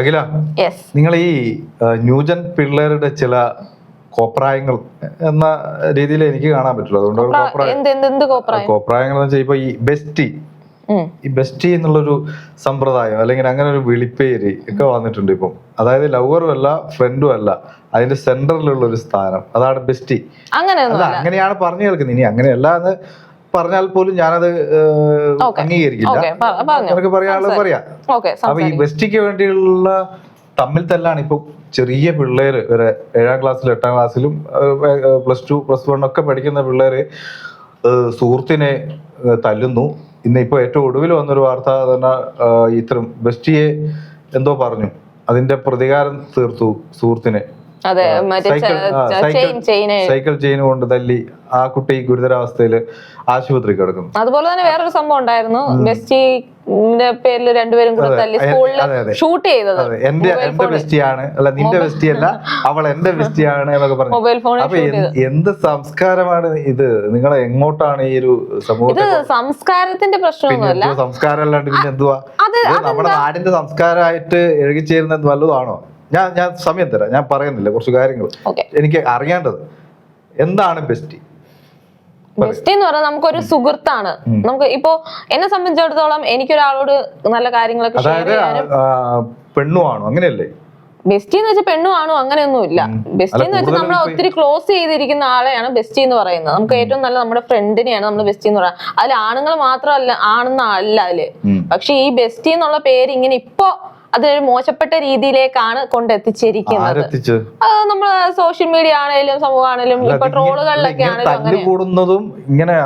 അഖില നിങ്ങൾ ഈ ന്യൂജൻ പിള്ളേരുടെ ചില കോപ്രായങ്ങൾ എന്ന രീതിയിൽ എനിക്ക് കാണാൻ പറ്റുള്ളൂ. അതുകൊണ്ട് കോപ്രായങ്ങൾ എന്ന് വെച്ചാൽ ഇപ്പൊ ഈ ബെസ്റ്റി. ഈ ബെസ്റ്റി എന്നുള്ളൊരു സമ്പ്രദായം അല്ലെങ്കിൽ അങ്ങനെ ഒരു വിളിപ്പേര് ഒക്കെ വന്നിട്ടുണ്ട് ഇപ്പം. അതായത് ലവറും അല്ല ഫ്രണ്ടും അല്ല അതിന്റെ സെന്ററിലുള്ള ഒരു സ്ഥാനം. അതാണ് ബെസ്റ്റി. അങ്ങനെയാണ് പറഞ്ഞു കേൾക്കുന്നത്. ഇനി അങ്ങനെയല്ല എന്ന് പറഞ്ഞാൽ പോലും ഞാനത് അംഗീകരിക്കില്ല. പറയാനുള്ളത് പറയാം അപ്പൊ ഈ വെസ്റ്റിക്ക് വേണ്ടിയുള്ള തമ്മിൽ തല്ലാണ് ഇപ്പൊ ചെറിയ പിള്ളേര് വരെ ഏഴാം ക്ലാസ്സിലും എട്ടാം ക്ലാസ്സിലും പ്ലസ് ടു പ്ലസ് വൺ ഒക്കെ പഠിക്കുന്ന പിള്ളേര് സുഹൃത്തിനെ തല്ലുന്നു. ഇന്ന് ഇപ്പൊ ഏറ്റവും ഒടുവിൽ വന്നൊരു വാർത്ത തന്നെ ഇത്രയും ഇത്തരം ബെസ്റ്റിയെ എന്തോ പറഞ്ഞു. അതിന്റെ പ്രതികാരം തീർത്തു സുഹൃത്തിനെ. സൈക്കിൾ ചെയിൻ കൊണ്ട് തല്ലി ആ കുട്ടി ഗുരുതരാവസ്ഥയിൽ ആശുപത്രി കിടക്കുന്നു. അതുപോലെ തന്നെ വേറൊരു സംഭവം ഉണ്ടായിരുന്നു. ബെസ്റ്റിന്റെ പേരിൽ രണ്ടുപേരും കൂടെ തല്ലി സ്കൂളിൽ. ഷൂട്ട് ചെയ്തത് എന്റെ എന്റെ ബെസ്റ്റിയാണ്. അല്ല നിന്റെ ബെസ്റ്റിയല്ല അവൾ എന്റെ ബെസ്റ്റിയാണ് എന്നൊക്കെ പറഞ്ഞു. മൊബൈൽ ഫോണിൽ അപ്പൊ എന്ത് സംസ്കാരമാണ് ഇത്? നിങ്ങൾ എങ്ങോട്ടാണ് ഈ ഒരു ഇത് സമൂഹത്തെ സംസ്കാരത്തിന്റെ പ്രശ്നമൊന്നുമല്ല. സംസ്കാരം അല്ലാണ്ട് പിന്നെ എന്തുവാ? നമ്മുടെ നാടിന്റെ സംസ്കാരമായിട്ട് എഴുകിച്ചേരുന്നത് വല്ലതാണോ ഞാൻ ഞാൻ സമയം തരാം. ഞാൻ പറയുന്നില്ല കുറച്ച് കാര്യങ്ങൾ. എനിക്ക് അറിയേണ്ടത് എന്താണ് ബെസ്റ്റി? ബെസ്റ്റ് എന്ന് പറഞ്ഞാൽ നമുക്കൊരു സുഹൃത്താണ്. നമുക്ക് ഇപ്പോ എന്നെ സംബന്ധിച്ചിടത്തോളം എനിക്കൊരാളോട് നല്ല കാര്യങ്ങളൊക്കെ അതായത് പെണ്ണുമാണോ അങ്ങനെയല്ലേ? ബെസ്റ്റി എന്ന് വെച്ചാൽ പെണ്ണും ആണോ? അങ്ങനെയൊന്നും ഇല്ല ബെസ്റ്റി എന്ന് വെച്ചാൽ നമ്മൾ ഒത്തിരി ക്ലോസ് ചെയ്തിരിക്കുന്ന ആളെയാണ് ബെസ്റ്റി എന്ന് പറയുന്നത്. നമുക്ക് ഏറ്റവും നല്ല നമ്മുടെ ഫ്രണ്ടിനെയാണ് നമ്മൾ ബെസ്റ്റി എന്ന് പറയുന്നത് അതിൽ ആണുങ്ങൾ മാത്രമല്ല ആണെന്ന അല്ല അതിൽ. പക്ഷെ ഈ ബെസ്റ്റി എന്നുള്ള പേര് ഇങ്ങനെ ഇപ്പോ അതൊരു മോശപ്പെട്ട രീതിയിലേക്കാണ് കൊണ്ടെത്തിച്ചിരിക്കുന്നത്. നമ്മൾ അത് സോഷ്യൽ മീഡിയ ആണെങ്കിലും സമൂഹം ആണെങ്കിലും ഇപ്പൊ ട്രോളുകളിലൊക്കെ ആണെങ്കിലും തല്ലുകൂടുന്നതും ഇങ്ങനെ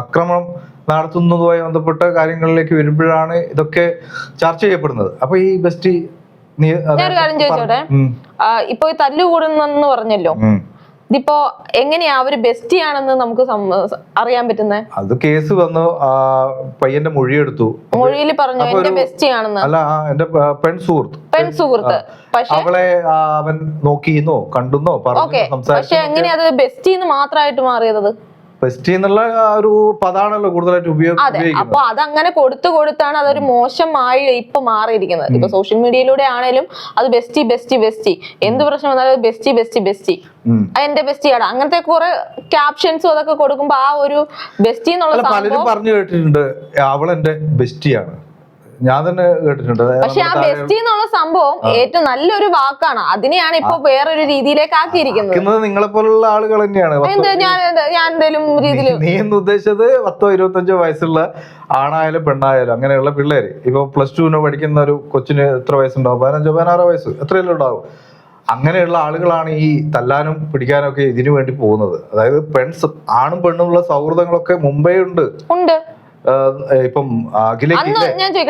ആക്രമണം അക്രമം നടത്തുന്നതുമായി ബന്ധപ്പെട്ട കാര്യങ്ങളിലേക്ക് വരുമ്പോഴാണ് ഇതൊക്കെ ചർച്ച ചെയ്യപ്പെടുന്നത്. അപ്പൊ ഈ ബെസ്റ്റ് ഞാനൊരു കാര്യം ചോദിച്ചോട്ടെ? ഇപ്പൊ ഈ തല്ലുകൂടുന്നെന്ന് പറഞ്ഞല്ലോ. ഇതിപ്പോ എങ്ങനെയാ അവർ ബെസ്റ്റി ആണെന്ന് നമുക്ക് അറിയാൻ പറ്റുന്നത് അത് കേസ് വന്നു പയ്യന്റെ പയ്യന്റെ മൊഴിയെടുത്തു. മൊഴിയിൽ പറഞ്ഞു എന്റെ ഒരു- ബെസ്റ്റി ആണെന്ന് അല്ല എന്റെ പെൺ സുഹൃത്ത്. പെൺ സുഹൃത്ത്. അവളെ അവൻ നോക്കിയെന്നോ കണ്ടെന്നോ പറഞ്ഞു പക്ഷെ എങ്ങനെയാ അത് ബെസ്റ്റി എന്ന് മാത്രമായിട്ട് മാറിയത്? എന്നുള്ള ഒരു പദാണല്ലോ കൂടുതലായിട്ട് ഉപയോഗിക്കുന്നത്. അപ്പൊ അതങ്ങനെ കൊടുത്തു കൊടുത്താണ് അതൊരു മോശമായി ഇപ്പൊ മാറിയിരിക്കുന്നത്. ഇപ്പൊ സോഷ്യൽ മീഡിയയിലൂടെ ആണേലും അത് ബെസ്റ്റി ബെസ്റ്റി ബെസ്റ്റി എന്ത് പ്രശ്നം വന്നാലും ബെസ്റ്റി ബെസ്റ്റി ബെസ്റ്റി എന്റെ എന്റെ ബെസ്റ്റിയാണ് അങ്ങനത്തെ കുറെ ക്യാപ്ഷൻസും അതൊക്കെ കൊടുക്കുമ്പോ ആ ഒരു ബെസ്റ്റി എന്നുള്ള പലരും പറഞ്ഞു കേട്ടിട്ടുണ്ട് അവൾ എന്റെ ബെസ്റ്റിയാണ് ഞാൻ തന്നെ കേട്ടിട്ടുണ്ട്. പക്ഷെ ആ ബെസ്റ്റി എന്നുള്ള സംഭവം ഏറ്റവും നല്ലൊരു വാക്കാണ്. അതിനെയാണ് ഇപ്പൊ വേറൊരു രീതിയിലേക്ക് ആക്കിയിരിക്കുന്നത്. നിങ്ങളെ പോലുള്ള ആളുകൾ തന്നെയാണ്. ഞാൻ എന്തെങ്കിലും രീതിയിൽ നീ എന്ന് ഉദ്ദേശിച്ചത് പത്തോ ഇരുപത്തഞ്ചോ വയസ്സുള്ള ആണായാലും പെണ്ണായാലും അങ്ങനെയുള്ള പിള്ളേര്. ഇപ്പൊ പ്ലസ് ടുവിനോ പഠിക്കുന്ന ഒരു കൊച്ചിന് എത്ര വയസ്സുണ്ടാവും? പതിനഞ്ചോ പതിനാറോ വയസ്സ്. എത്രയല്ലോ ഉണ്ടാവും. അങ്ങനെയുള്ള ആളുകളാണ് ഈ തല്ലാനും പിടിക്കാനും ഒക്കെ ഇതിനു വേണ്ടി പോകുന്നത്. അതായത് പെൺസ് ആണും പെണ്ണുമുള്ള സൗഹൃദങ്ങളൊക്കെ മുംബൈ ഉണ്ട്. ഉണ്ട്. ഇപ്പം അഖിലേക്ക്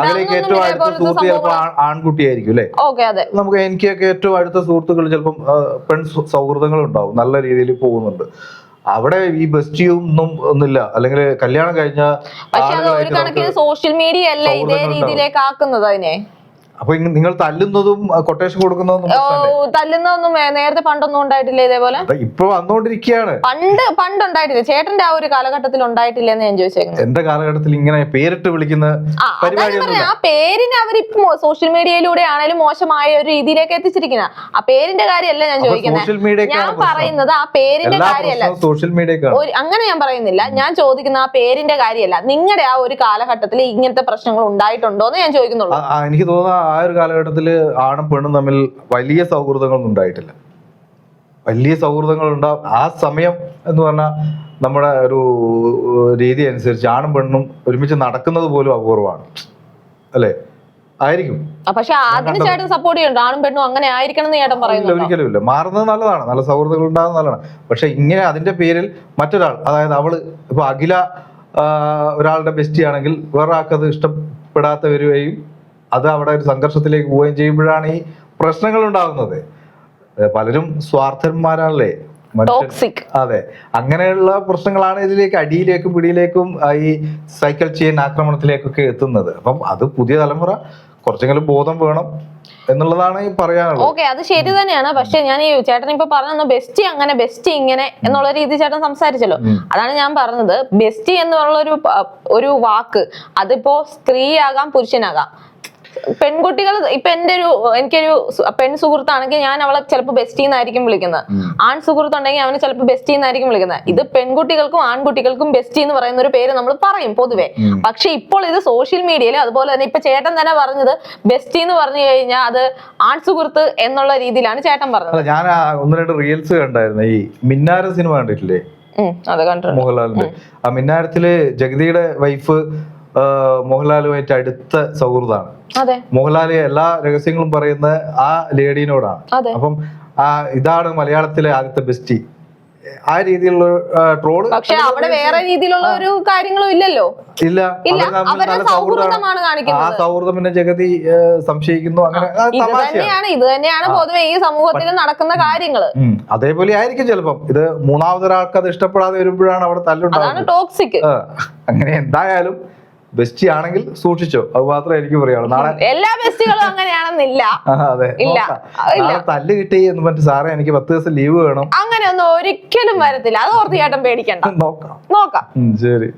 അഖിലേക്ക് ഏറ്റവും അടുത്ത സുഹൃത്ത് ചിലപ്പോൾ ആൺകുട്ടിയായിരിക്കും അല്ലേ നമുക്ക് എനിക്കൊക്കെ ഏറ്റവും അടുത്ത സുഹൃത്തുക്കൾ ചിലപ്പം പെൺ സൗഹൃദങ്ങൾ ഉണ്ടാവും നല്ല രീതിയിൽ പോകുന്നുണ്ട്. അവിടെ ഈ ബെസ്റ്റിയും ഒന്നില്ല അല്ലെങ്കിൽ കല്യാണം കഴിഞ്ഞ സോഷ്യൽ മീഡിയ അല്ലേ ഇതേ രീതിയിലേക്ക് ആക്കുന്നത് അതിനെ? അപ്പൊ നിങ്ങൾ തല്ലുന്നതും കൊട്ടേഷൻ കൊടുക്കുന്നതും തല്ലുന്നതൊന്നും നേരത്തെ പണ്ടൊന്നും ഉണ്ടായിട്ടില്ല ഇതേപോലെ? ഇപ്പൊ വന്നോണ്ടിരിക്കുകയാണ് പണ്ട് പണ്ട് ഉണ്ടായിട്ടില്ല ചേട്ടന്റെ ആ ഒരു കാലഘട്ടത്തിൽ ഉണ്ടായിട്ടില്ല എന്ന് ഞാൻ ചോദിച്ചേക്കുന്നത് എന്റെ കാലഘട്ടത്തിൽ ഇങ്ങനെ പേരിട്ട് വിളിക്കുന്ന ആ പേരിന് അവരിപ്പോ സോഷ്യൽ മീഡിയയിലൂടെ ആണെങ്കിലും മോശമായ ഒരു രീതിയിലേക്ക് എത്തിച്ചിരിക്കുന്ന. ആ പേരിന്റെ കാര്യമല്ല ഞാൻ ചോദിക്കുന്നത് ഞാൻ പറയുന്നത് ആ പേരിന്റെ കാര്യമല്ല. സോഷ്യൽ മീഡിയ അങ്ങനെ ഞാൻ പറയുന്നില്ല. ഞാൻ ചോദിക്കുന്ന ആ പേരിന്റെ കാര്യമല്ല. നിങ്ങളുടെ ആ ഒരു കാലഘട്ടത്തിൽ ഇങ്ങനത്തെ പ്രശ്നങ്ങൾ ഉണ്ടായിട്ടുണ്ടോ എന്ന് ഞാൻ ചോദിക്കുന്നുള്ളൂ. എനിക്ക് തോന്നുന്നു ആ ഒരു കാലഘട്ടത്തിൽ ആണും പെണ്ണും തമ്മിൽ വലിയ സൗഹൃദങ്ങളൊന്നും ഉണ്ടായിട്ടില്ല. വലിയ സൗഹൃദങ്ങൾ ഉണ്ടാവും ആ സമയം എന്ന് പറഞ്ഞാൽ നമ്മുടെ ഒരു രീതി അനുസരിച്ച് ആണും പെണ്ണും ഒരുമിച്ച് നടക്കുന്നത് പോലും അപൂർവമാണ്. അല്ലേ? ആയിരിക്കും. പക്ഷെ അതിന് ചേട്ടൻ സപ്പോർട്ട് ആണും പെണ്ണും അങ്ങനെ ആയിരിക്കണം എന്ന് ചേട്ടൻ ഇല്ല ഒരിക്കലും ഇല്ല. മാറുന്നത് നല്ലതാണ്. നല്ല സൗഹൃദങ്ങൾ ഉണ്ടാകുന്നത് നല്ലതാണ്. പക്ഷെ ഇങ്ങനെ അതിന്റെ പേരിൽ മറ്റൊരാൾ അതായത് അവൾ ഇപ്പൊ അഖില ഒരാളുടെ ബെസ്റ്റി ആണെങ്കിൽ ഇഷ്ടപ്പെടാത്ത വരികയും അത് അവിടെ ഒരു സംഘർഷത്തിലേക്ക് പോവുകയും ചെയ്യുമ്പോഴാണ് ഈ പ്രശ്നങ്ങൾ ഉണ്ടാകുന്നത്. പലരും സ്വാർത്ഥന്മാരാണല്ലേ? ടോക്സിക് അതെ. അങ്ങനെയുള്ള പ്രശ്നങ്ങളാണ് ഇതിലേക്ക് അടിയിലേക്കും പിടിയിലേക്കും ഈ സൈക്കിൾ ചെയിൻ ആക്രമണത്തിലേക്കൊക്കെ എത്തുന്നത്. അപ്പം അത് പുതിയ തലമുറ കുറച്ചെങ്കിലും ബോധം വേണം എന്നുള്ളതാണ് ഈ പറയാനുള്ളത്. ഓക്കെ അത് ശരി തന്നെയാണ്. പക്ഷെ ഞാൻ ഈ ചേട്ടൻ ഇപ്പൊ പറഞ്ഞ ബെസ്റ്റ് അങ്ങനെ ബെസ്റ്റ് ഇങ്ങനെ എന്നുള്ള രീതി ചേട്ടൻ സംസാരിച്ചല്ലോ. അതാണ് ഞാൻ പറഞ്ഞത്. ബെസ്റ്റ് എന്നുള്ള ഒരു ഒരു വാക്ക്. അതിപ്പോ സ്ത്രീയാകാം പുരുഷനാകാം. പെൺകുട്ടികൾ ഇപ്പൊ എന്റെ ഒരു എനിക്കൊരു പെൺ സുഹൃത്താണെങ്കിൽ ഞാൻ അവളെ ചിലപ്പോൾ ബെസ്റ്റീന്നായിരിക്കും വിളിക്കുന്നത്. ആൺ സുഹൃത്തുണ്ടെങ്കിൽ അവനെ ചിലപ്പോൾ ബെസ്റ്റീന്നായിരിക്കും വിളിക്കുന്നത്. ഇത് പെൺകുട്ടികൾക്കും ആൺകുട്ടികൾക്കും ബെസ്റ്റി എന്ന് പറയുന്ന ഒരു പേര് നമ്മൾ പറയും പൊതുവെ. പക്ഷെ ഇപ്പോൾ ഇത് സോഷ്യൽ മീഡിയയിൽ അതുപോലെ തന്നെ ഇപ്പൊ ചേട്ടൻ തന്നെ പറഞ്ഞത് ബെസ്റ്റി എന്ന് പറഞ്ഞു കഴിഞ്ഞാൽ അത് ആൺ സുഹൃത്ത് എന്നുള്ള രീതിയിലാണ് ചേട്ടൻ പറഞ്ഞത്. ഞാൻ ഒന്ന് രണ്ട് റീൽസ് കണ്ടായിരുന്നു. ഈ മിന്നാര സിനിമ കണ്ടിട്ടില്ലേ? മോഹൻലാലിന്റെ ആ മിന്നാരത്തിൽ ജഗതിയുടെ വൈഫ് മോഹൻലാലുമായിട്ട് അടുത്ത സൗഹൃദമാണ്. മോഹൻലാൽ എല്ലാ രഹസ്യങ്ങളും പറയുന്ന ആ ലേഡീനോടാണ്. അപ്പം ആ ഇതാണ് മലയാളത്തിലെ ആദ്യത്തെ ബെസ്റ്റി. ആ രീതിയിലുള്ള ട്രോൾ പക്ഷെ അവിടെ വേറെ രീതിയിലുള്ള ഒരു കാര്യങ്ങളും ഇല്ലല്ലോ. ഇല്ല. സൗഹൃദമാണ്. കാണിക്കുന്നത്. ആ സൗഹൃദം പിന്നെ ജഗതി സംശയിക്കുന്നു. അങ്ങനെ തന്നെയാണ്. ഇത് തന്നെയാണ് പൊതുവെ ഈ സമൂഹത്തിൽ നടക്കുന്ന കാര്യങ്ങൾ അതേപോലെ ആയിരിക്കും ചിലപ്പം. ഇത് മൂന്നാമതൊരാൾക്ക് അത് ഇഷ്ടപ്പെടാതെ വരുമ്പോഴാണ് അവിടെ അതാണ് തല്ലുണ്ടാകുന്നത് ടോക്സിക് അങ്ങനെ എന്തായാലും ബെസ്റ്റി ആണെങ്കിൽ സൂക്ഷിച്ചോ. അത് മാത്രമേ എനിക്ക് പറയാനുള്ളൂ. നാളെ എല്ലാ ബെസ്റ്റുകളും അങ്ങനെയാണെന്നില്ല. അതെ. ഇല്ല. നാളെ തല്ല് കിട്ടി എന്ന് പറഞ്ഞിട്ട് സാറേ എനിക്ക് പത്ത് ദിവസം ലീവ് വേണം. അങ്ങനെയൊന്നും ഒരിക്കലും വരത്തില്ല. അത് ഓർത്ത് ചേട്ടൻ പേടിക്കണ്ട. നോക്കാം. നോക്കാം. ശരി.